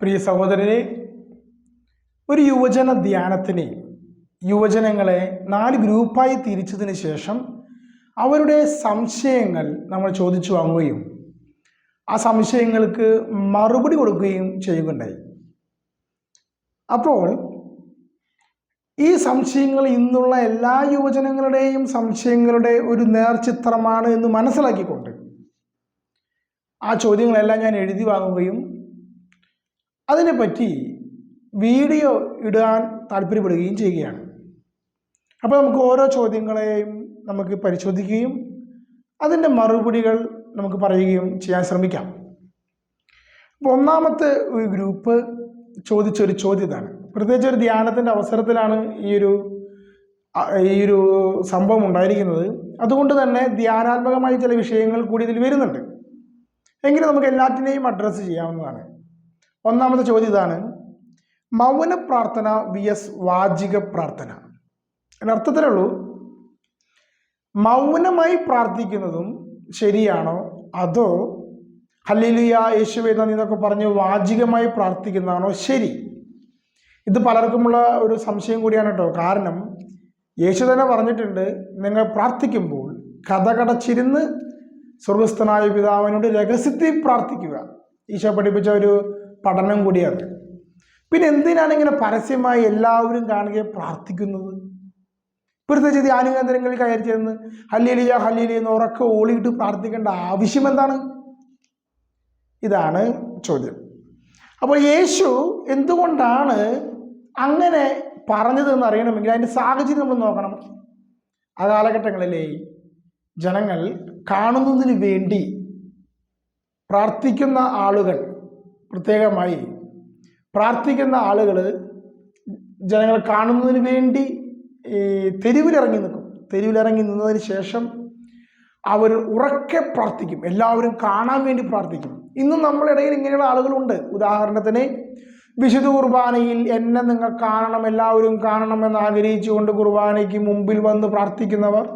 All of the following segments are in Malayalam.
പ്രിയ സഹോദരനെ ഒരു യുവജന ധ്യാനത്തിന് യുവജനങ്ങളെ നാല് ഗ്രൂപ്പായി തിരിച്ചതിന് ശേഷം അവരുടെ സംശയങ്ങൾ നമ്മൾ ചോദിച്ചു വാങ്ങുകയും ആ സംശയങ്ങൾക്ക് മറുപടി കൊടുക്കുകയും ചെയ്യുകയുണ്ടായി. അപ്പോൾ ഈ സംശയങ്ങൾ ഇന്നുള്ള എല്ലാ യുവജനങ്ങളുടെയും സംശയങ്ങളുടെ ഒരു നേർചിത്രമാണ് എന്ന് മനസ്സിലാക്കിക്കൊണ്ട് ആ ചോദ്യങ്ങളെല്ലാം ഞാൻ എഴുതി വാങ്ങുകയും അതിനെപ്പറ്റി വീഡിയോ ഇടാൻ താല്പര്യപ്പെടുകയും ചെയ്യുകയാണ്. അപ്പോൾ നമുക്ക് ഓരോ ചോദ്യങ്ങളെയും നമുക്ക് പരിശോധിക്കുകയും അതിന്റെ മറുപടികൾ നമുക്ക് പറയുകയും ചെയ്യാൻ ശ്രമിക്കാം. അപ്പോൾ ഒന്നാമത്തെ ഒരു ഗ്രൂപ്പ് ചോദിച്ചൊരു ചോദ്യത്താണ് പ്രത്യേകിച്ച് ഒരു ധ്യാനത്തിന്റെ അവസരത്തിലാണ് ഈ ഒരു ഈ ഒരു സംഭവം ഉണ്ടായിരിക്കുന്നത്. അതുകൊണ്ട് തന്നെ ധ്യാനാത്മകമായ ചില വിഷയങ്ങൾ കൂടി ഇതിൽ വരുന്നുണ്ട്. എങ്കിലും നമുക്ക് എല്ലാറ്റിനെയും അഡ്രസ്സ് ചെയ്യാവുന്നതാണ്. ഒന്നാമത്തെ ചോദ്യം ഇതാണ്. മൗന പ്രാർത്ഥന വി എസ് വാചിക പ്രാർത്ഥന. അതിന്റെ അർത്ഥത്തിലുള്ളൂ മൗനമായി പ്രാർത്ഥിക്കുന്നതും ശരിയാണോ? അതോ ഹല്ലേലൂയ യേശുവേ നന്ദി എന്നൊക്കെ പറഞ്ഞ് വാചികമായി പ്രാർത്ഥിക്കുന്നതാണോ? ശരി. ഇത് പലർക്കുമുള്ള ഒരു സംശയം കൂടിയാണ് കേട്ടോ. കാരണം യേശു തന്നെ പറഞ്ഞിട്ടുണ്ട് നിങ്ങൾ പ്രാർത്ഥിക്കുമ്പോൾ കഥകടച്ചിരുന്ന് സ്വർഗസ്ഥനായ പിതാവിനോട് രഹസ്യത്തിൽ പ്രാർത്ഥിക്കുക. ഈശോ പഠിപ്പിച്ച ഒരു പഠനം കൂടിയാണ്. പിന്നെ എന്തിനാണ് ഇങ്ങനെ പരസ്യമായി എല്ലാവരും കാണുകയും പ്രാർത്ഥിക്കുന്നത്? ഇപ്പോഴത്തെ ചെയ്ത് ധ്യാനകേന്ദ്രങ്ങളിൽ കയറി ചെന്ന് ഹല്ലേലിയ ഹല്ലേലിയ എന്ന് ഉറക്കെ ഓളിയിട്ട് പ്രാർത്ഥിക്കേണ്ട ആവശ്യം എന്താണ്? ഇതാണ് ചോദ്യം. അപ്പോൾ യേശു എന്തുകൊണ്ടാണ് അങ്ങനെ പറഞ്ഞതെന്ന് അറിയണമെങ്കിൽ അതിന്റെ സാഹചര്യം നമ്മൾ നോക്കണം. ആ കാലഘട്ടങ്ങളിലെ ജനങ്ങൾ കാണുന്നതിന് വേണ്ടി പ്രാർത്ഥിക്കുന്ന ആളുകൾ പ്രത്യേകമായി പ്രാർത്ഥിക്കുന്ന ആളുകൾ ജനങ്ങളെ കാണുന്നതിന് വേണ്ടി ഈ തെരുവിലിറങ്ങി നിൽക്കും. തെരുവിലിറങ്ങി നിന്നതിന് ശേഷം അവർ ഉറക്കെ പ്രാർത്ഥിക്കും. എല്ലാവരും കാണാൻ വേണ്ടി പ്രാർത്ഥിക്കും. ഇന്നും നമ്മളിടയിൽ ഇങ്ങനെയുള്ള ആളുകളുണ്ട്. ഉദാഹരണത്തിന് വിശുദ്ധ കുർബാനയിൽ എന്നെ നിങ്ങൾ കാണണം എല്ലാവരും കാണണം എന്ന് ആഗ്രഹിച്ചുകൊണ്ട് കുർബാനയ്ക്ക് മുമ്പിൽ വന്ന് പ്രാർത്ഥിക്കുന്നവർ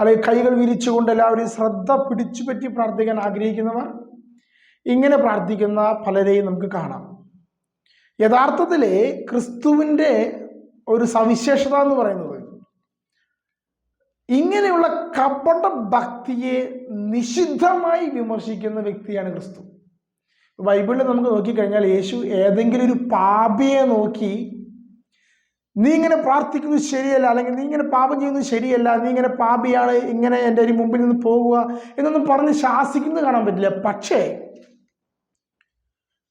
അല്ലെങ്കിൽ കൈകൾ വിരിച്ചുകൊണ്ട് എല്ലാവരും ശ്രദ്ധ പിടിച്ചുപറ്റി പ്രാർത്ഥിക്കാൻ ആഗ്രഹിക്കുന്നവർ ഇങ്ങനെ പ്രാർത്ഥിക്കുന്ന പലരെയും നമുക്ക് കാണാം. യഥാർത്ഥത്തിൽ ക്രിസ്തുവിന്റെ ഒരു സവിശേഷത എന്ന് പറയുന്നത് ഇങ്ങനെയുള്ള കപട ഭക്തിയെ നിഷിദ്ധമായി വിമർശിക്കുന്ന വ്യക്തിയാണ് ക്രിസ്തു. ബൈബിളിൽ നമുക്ക് നോക്കിക്കഴിഞ്ഞാൽ യേശു ഏതെങ്കിലും ഒരു പാപിയെ നോക്കി നീ ഇങ്ങനെ പ്രാർത്ഥിക്കുന്നത് ശരിയല്ല അല്ലെങ്കിൽ നീ ഇങ്ങനെ പാപം ചെയ്യുന്നത് ശരിയല്ല നീ ഇങ്ങനെ പാപിയാണ് ഇങ്ങനെ എന്റെ മുമ്പിൽ നിന്ന് പോവുക എന്നൊന്നും പറഞ്ഞ് ശാസിക്കുന്നത് കാണാൻ പറ്റില്ല. പക്ഷേ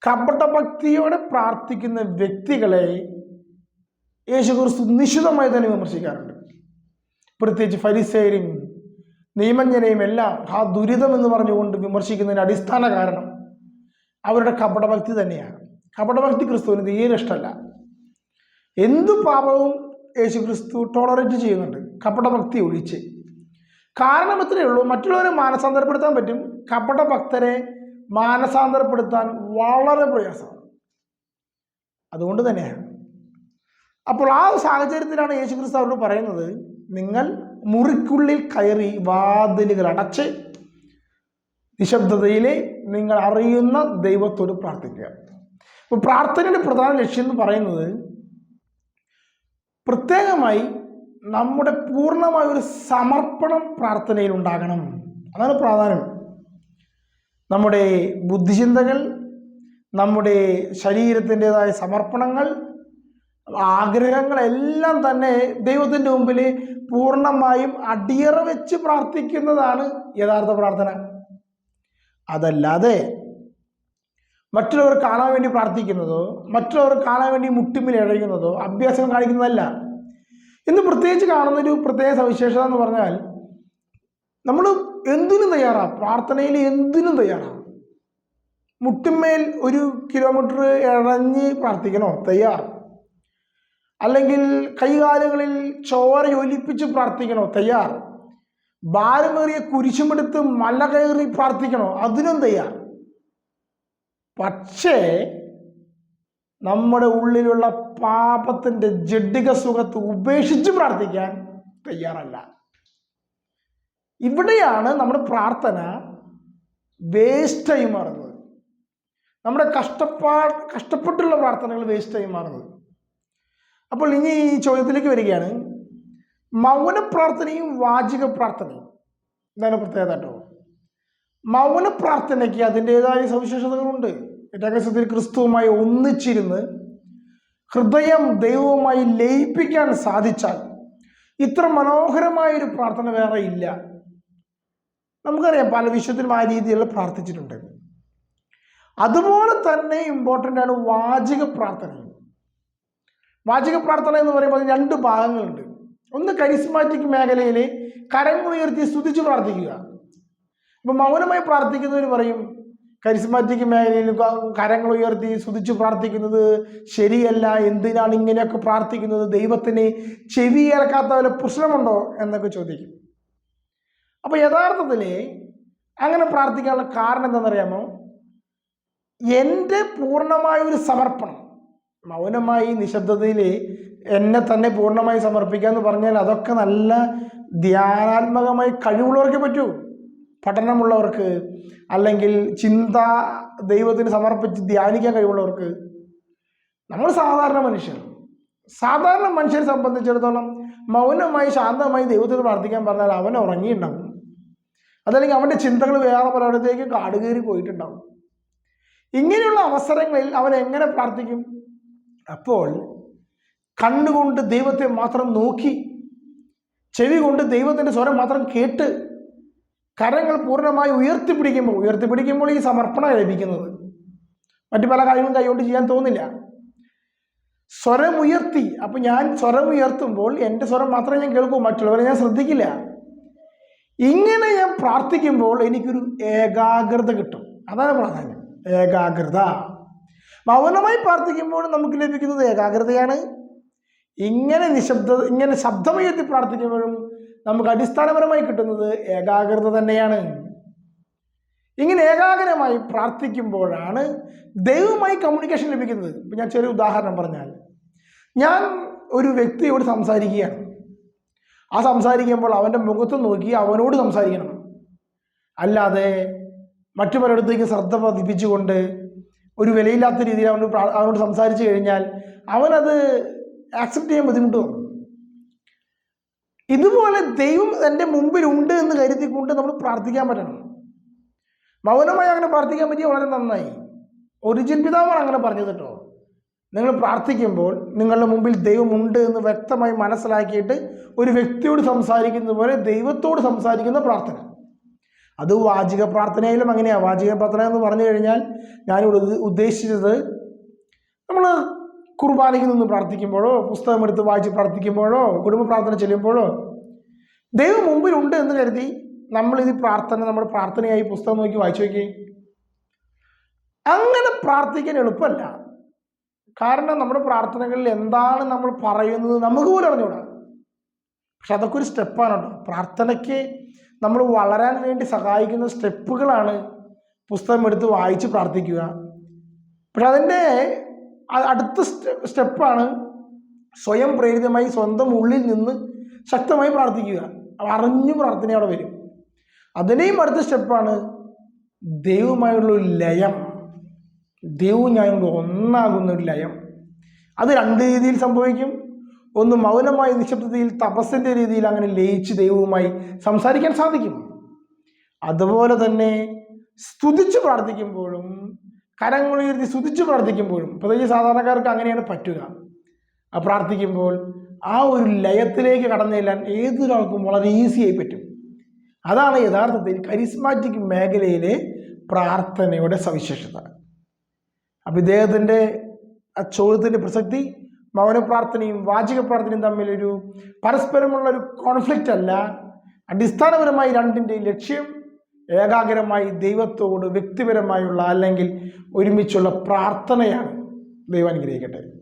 കപടഭക്തിയോടെ പ്രാർത്ഥിക്കുന്ന വ്യക്തികളെ യേശു ക്രിസ്തു നിശിതമായി തന്നെ വിമർശിക്കാറുണ്ട്. പ്രത്യേകിച്ച് ഫരിസേരും നിയമജ്ഞനെയും എല്ലാം ആ ദുരിതം എന്ന് പറഞ്ഞുകൊണ്ട് വിമർശിക്കുന്നതിന് അടിസ്ഥാന കാരണം അവരുടെ കപടഭക്തി തന്നെയാണ്. കപടഭക്തി ക്രിസ്തുവിന് തീരെ ഇഷ്ടമല്ല. എന്ത് പാപവും യേശു ക്രിസ്തു ടോളറേറ്റ് ചെയ്യുന്നുണ്ട്. കപടഭക്തി ഒഴിച്ച്. കാരണം ഇത്രയേ ഉള്ളൂ. മറ്റുള്ളവരെ മാനസാന്തരപ്പെടുത്താൻ പറ്റും. കപടഭക്തരെ മാനസാന്തരപ്പെടുത്താൻ വളരെ പ്രയാസമാണ്. അതുകൊണ്ട് തന്നെയാണ്. അപ്പോൾ ആ സാഹചര്യത്തിലാണ് യേശുക്രിസ്തു അവരോട് പറയുന്നത് നിങ്ങൾ മുറിക്കുള്ളിൽ കയറി വാതിലുകൾ അടച്ച് നിശബ്ദതയിൽ നിങ്ങൾ അറിയുന്ന ദൈവത്തോട് പ്രാർത്ഥിക്കുക. അപ്പോൾ പ്രാർത്ഥനയുടെ പ്രധാന ലക്ഷ്യം എന്ന് പറയുന്നത് പ്രത്യേകമായി നമ്മുടെ പൂർണമായ ഒരു സമർപ്പണം പ്രാർത്ഥനയിൽ ഉണ്ടാകണം. അതാണ് പ്രാധാന്യം. നമ്മുടെ ബുദ്ധിചിന്തകൾ നമ്മുടെ ശരീരത്തിന്റെതായ സമർപ്പണങ്ങൾ ആഗ്രഹങ്ങളെല്ലാം തന്നെ ദൈവത്തിന്റെ മുമ്പിൽ പൂർണമായും അടിയറ വെച്ച് പ്രാർത്ഥിക്കുന്നതാണ് യഥാർത്ഥ പ്രാർത്ഥന. അതല്ലാതെ മറ്റുള്ളവർ കാണാൻ വേണ്ടി പ്രാർത്ഥിക്കുന്നതോ മറ്റുള്ളവർ കാണാൻ വേണ്ടി മുട്ടിമ്മിൽ ഇഴയുന്നതോ അഭ്യാസം കാണിക്കുന്നതല്ല. ഇന്ന് പ്രത്യേകിച്ച് കാണുന്നൊരു പ്രത്യേക സവിശേഷത എന്ന് പറഞ്ഞാൽ നമ്മൾ എന്തിനും തയ്യാറാണ് പ്രാർത്ഥനയിൽ എന്തിനും തയ്യാറാണ് മുട്ടുമേൽ ഒരു കിലോമീറ്റർ ഇഴഞ്ഞ് പ്രാർത്ഥിക്കണോ? തയ്യാർ. അല്ലെങ്കിൽ കൈകാലുകളിൽ ചോര ഒലിപ്പിച്ച് പ്രാർത്ഥിക്കണോ? തയ്യാർ. ഭാരമേറിയ കുരിശുമെടുത്ത് മല കയറി പ്രാർത്ഥിക്കണോ? അതിനും തയ്യാർ. പക്ഷേ നമ്മുടെ ഉള്ളിലുള്ള പാപത്തിന്റെ ജഡിക സുഖത്ത് ഉപേക്ഷിച്ച് പ്രാർത്ഥിക്കാൻ തയ്യാറല്ല. ഇവിടെയാണ് നമ്മുടെ പ്രാർത്ഥന വേസ്റ്റായി മാറുന്നത്. നമ്മുടെ കഷ്ടപ്പാ കഷ്ടപ്പെട്ടുള്ള പ്രാർത്ഥനകൾ വേസ്റ്റായി മാറുന്നത്. അപ്പോൾ ഇനി ഈ ചോദ്യത്തിലേക്ക് വരികയാണ്. മൗന പ്രാർത്ഥനയും വാചിക പ്രാർത്ഥനയും. എന്താണ് പ്രത്യേകത കേട്ടോ? മൗന പ്രാർത്ഥനയ്ക്ക് അതിന്റെതായ സവിശേഷതകളുണ്ട്. രഹസ്യത്തിൽ ക്രിസ്തുവുമായി ഒന്നിച്ചിരുന്ന് ഹൃദയം ദൈവവുമായി ലയിപ്പിക്കാൻ സാധിച്ചാൽ ഇത്ര മനോഹരമായൊരു പ്രാർത്ഥന വേറെ ഇല്ല. നമുക്കറിയാം പല വിഷയത്തിലും ആ രീതിയിൽ പ്രാർത്ഥിച്ചിട്ടുണ്ട്. അതുപോലെ തന്നെ ഇമ്പോർട്ടന്റ് ആണ് വാചിക പ്രാർത്ഥന വാചിക പ്രാർത്ഥന എന്ന് പറയുമ്പോൾ രണ്ട് ഭാഗങ്ങളുണ്ട്. ഒന്ന് കരിസ്മാറ്റിക് മേഖലയിൽ കരങ്ങൾ ഉയർത്തി സ്തുതിച്ച് പ്രാർത്ഥിക്കുക. ഇപ്പം മൗനമായി പ്രാർത്ഥിക്കുന്നവർ പറയും കരിസ്മാറ്റിക് മേഖലയിൽ കരങ്ങൾ ഉയർത്തി സ്തുതിച്ച് പ്രാർത്ഥിക്കുന്നത് ശരിയല്ല എന്തിനാണ് ഇങ്ങനെയൊക്കെ പ്രാർത്ഥിക്കുന്നത്? ദൈവത്തിന് ചെവി കേൾക്കാത്ത വല്ല പ്രശ്നമുണ്ടോ? എന്നൊക്കെ ചോദിക്കും. അപ്പോൾ യഥാർത്ഥത്തിൽ അങ്ങനെ പ്രാർത്ഥിക്കാനുള്ള കാരണം എന്താണെന്നറിയാമോ? എന്റെ പൂർണമായ ഒരു സമർപ്പണം മൗനമായി നിശബ്ദതയിൽ എന്നെ തന്നെ പൂർണമായി സമർപ്പിക്കുക എന്ന് പറഞ്ഞാൽ അതൊക്കെ നല്ല ധ്യാനാത്മകമായി കഴിവുള്ളവർക്ക് പറ്റൂ. പഠനമുള്ളവർക്ക് അല്ലെങ്കിൽ ചിന്ത ദൈവത്തിന് സമർപ്പിച്ച് ധ്യാനിക്കാൻ കഴിവുള്ളവർക്ക്. നമ്മൾ സാധാരണ മനുഷ്യർ സാധാരണ മനുഷ്യരെ സംബന്ധിച്ചിടത്തോളം മൗനമായി ശാന്തമായി ദൈവത്തിന് പ്രാർത്ഥിക്കാൻ പറഞ്ഞാൽ അവൻ ഉറങ്ങിയിട്ടുണ്ടാവും. അതല്ലെങ്കിൽ അവന്റെ ചിന്തകൾ വേറെ പലയിടത്തേക്ക് കാടുകയറി പോയിട്ടുണ്ടാവും. ഇങ്ങനെയുള്ള അവസരങ്ങളിൽ അവൻ എങ്ങനെ പ്രാർത്ഥിക്കും? അപ്പോൾ കണ്ണുകൊണ്ട് ദൈവത്തെ മാത്രം നോക്കി ചെവി കൊണ്ട് ദൈവത്തിന്റെ സ്വരം മാത്രം കേട്ട് കരങ്ങൾ പൂർണമായി ഉയർത്തിപ്പിടിക്കുമ്പോൾ ഉയർത്തിപ്പിടിക്കുമ്പോൾ ഈ സമർപ്പണം ലഭിക്കുന്നത്. മറ്റു പല കാര്യങ്ങളും കൈകൊണ്ട് ചെയ്യാൻ തോന്നില്ല. സ്വരം ഉയർത്തി അപ്പം ഞാൻ സ്വരം ഉയർത്തുമ്പോൾ എന്റെ സ്വരം മാത്രമേ ഞാൻ കേൾക്കൂ മറ്റുള്ളവരെ ഞാൻ ശ്രദ്ധിക്കില്ല. ഇങ്ങനെ ഞാൻ പ്രാർത്ഥിക്കുമ്പോൾ എനിക്കൊരു ഏകാഗ്രത കിട്ടും. അതാണ് പ്രാധാന്യം. ഏകാഗ്രത. മൗനമായി പ്രാർത്ഥിക്കുമ്പോൾ നമുക്ക് ലഭിക്കുന്നത് ഏകാഗ്രതയാണ്. ഇങ്ങനെ നിശബ്ദ ഇങ്ങനെ ശബ്ദമുയർത്തി പ്രാർത്ഥിക്കുമ്പോഴും നമുക്ക് അടിസ്ഥാനപരമായി കിട്ടുന്നത് ഏകാഗ്രത തന്നെയാണ്. ഇങ്ങനെ ഏകാഗ്രമായി പ്രാർത്ഥിക്കുമ്പോഴാണ് ദൈവമായി കമ്മ്യൂണിക്കേഷൻ ലഭിക്കുന്നത്. ഇപ്പം ഞാൻ ചെറിയ ഉദാഹരണം പറഞ്ഞാൽ ഞാൻ ഒരു വ്യക്തിയോട് സംസാരിക്കുകയാണ്. ആ സംസാരിക്കുമ്പോൾ അവന്റെ മുഖത്ത് നോക്കി അവനോട് സംസാരിക്കണം. അല്ലാതെ മറ്റു പലയിടത്തേക്ക് ശ്രദ്ധ പതിപ്പിച്ചുകൊണ്ട് ഒരു വിലയില്ലാത്ത രീതിയിൽ അവനോട് അവനോട് സംസാരിച്ചു കഴിഞ്ഞാൽ അവനത് ആക്സെപ്റ്റ് ചെയ്യാൻ ബുദ്ധിമുട്ട് തോന്നും. ഇതുപോലെ ദൈവം എന്റെ മുമ്പിലുണ്ട് എന്ന് കരുതിക്കൊണ്ട് നമ്മൾ പ്രാർത്ഥിക്കാൻ പറ്റണം. മൗനമായി അങ്ങനെ പ്രാർത്ഥിക്കാൻ പറ്റിയ വളരെ നന്നായി. ഒറിജിൻ പിതാവാണ് അങ്ങനെ പറഞ്ഞത് കേട്ടോ. നിങ്ങൾ പ്രാർത്ഥിക്കുമ്പോൾ നിങ്ങളുടെ മുമ്പിൽ ദൈവമുണ്ട് എന്ന് വ്യക്തമായി മനസ്സിലാക്കിയിട്ട് ഒരു വ്യക്തിയോട് സംസാരിക്കുന്നത് പോലെ ദൈവത്തോട് സംസാരിക്കുന്ന പ്രാർത്ഥന. അത് വാചിക പ്രാർത്ഥനയിലും അങ്ങനെയാണ് വാചിക പ്രാർത്ഥന എന്ന് പറഞ്ഞു കഴിഞ്ഞാൽ ഞാനിവിടെ ഉദ്ദേശിച്ചത് നമ്മൾ കുർബാനയ്ക്ക് നിന്ന് പ്രാർത്ഥിക്കുമ്പോഴോ പുസ്തകമെടുത്ത് വായിച്ച് പ്രാർത്ഥിക്കുമ്പോഴോ കുടുംബ പ്രാർത്ഥന ചെല്ലുമ്പോഴോ ദൈവം മുമ്പിലുണ്ട് എന്ന് കരുതി നമ്മളിത് പ്രാർത്ഥന നമ്മുടെ പ്രാർത്ഥനയായി പുസ്തകം നോക്കി വായിച്ചു നോക്കി. അങ്ങനെ പ്രാർത്ഥിക്കാൻ എളുപ്പമല്ല. കാരണം നമ്മുടെ പ്രാർത്ഥനകളിൽ എന്താണ് നമ്മൾ പറയുന്നത് നമുക്ക് പോലും അറിഞ്ഞുകൂടാ. പക്ഷെ അതൊക്കെ ഒരു സ്റ്റെപ്പാണ് കേട്ടോ പ്രാർത്ഥനയ്ക്ക് നമ്മൾ വളരാൻ വേണ്ടി സഹായിക്കുന്ന സ്റ്റെപ്പുകളാണ് പുസ്തകം എടുത്ത് വായിച്ച് പ്രാർത്ഥിക്കുക. പക്ഷെ അതിന്റെ അടുത്ത സ്റ്റെ- സ്റ്റെപ്പാണ് സ്വയം പ്രേരിതമായി സ്വന്തം ഉള്ളിൽ നിന്ന് ശക്തമായി പ്രാർത്ഥിക്കുക. അറിഞ്ഞു പ്രാർത്ഥന അവിടെ വരും. അതിനെയും അടുത്ത സ്റ്റെപ്പാണ് ദൈവമായുള്ള ലയം. ദൈവവും ഞാനും ഒന്നാകുന്ന ഒരു ലയം. അത് രണ്ട് രീതിയിൽ സംഭവിക്കും. ഒന്ന് മൗനമായ നിശബ്ദതയിൽ തപസ്സിന്റെ രീതിയിൽ അങ്ങനെ ലയിച്ച് ദൈവവുമായി സംസാരിക്കാൻ സാധിക്കും. അതുപോലെ തന്നെ സ്തുതിച്ച് പ്രാർത്ഥിക്കുമ്പോഴും കരങ്ങൾ ഉയർത്തി സ്തുതിച്ച് പ്രാർത്ഥിക്കുമ്പോഴും പ്രത്യേകിച്ച് സാധാരണക്കാർക്ക് അങ്ങനെയാണ് പറ്റുക. പ്രാർത്ഥിക്കുമ്പോൾ ആ ഒരു ലയത്തിലേക്ക് കടന്നു ചെല്ലാൻ ഏതൊരാൾക്കും വളരെ ഈസിയായി പറ്റും. അതാണ് യഥാർത്ഥത്തിൽ കരിസ്മാറ്റിക് മേഖലയിലെ പ്രാർത്ഥനയുടെ സവിശേഷത. അപ്പം ഇദ്ദേഹത്തിന്റെ ആ ചോദ്യത്തിന്റെ പ്രസക്തി മൗനപ്രാർത്ഥനയും വാചിക പ്രാർത്ഥനയും തമ്മിലൊരു പരസ്പരമുള്ള ഒരു കോൺഫ്ലിക്റ്റ് അല്ല. അടിസ്ഥാനപരമായി രണ്ടിന്റെയും ലക്ഷ്യം ഏകാഗ്രമായി ദൈവത്തോട് വ്യക്തിപരമായുള്ള അല്ലെങ്കിൽ ഒരുമിച്ചുള്ള പ്രാർത്ഥനയാണ് ദൈവം അനുഗ്രഹിക്കട്ടെ.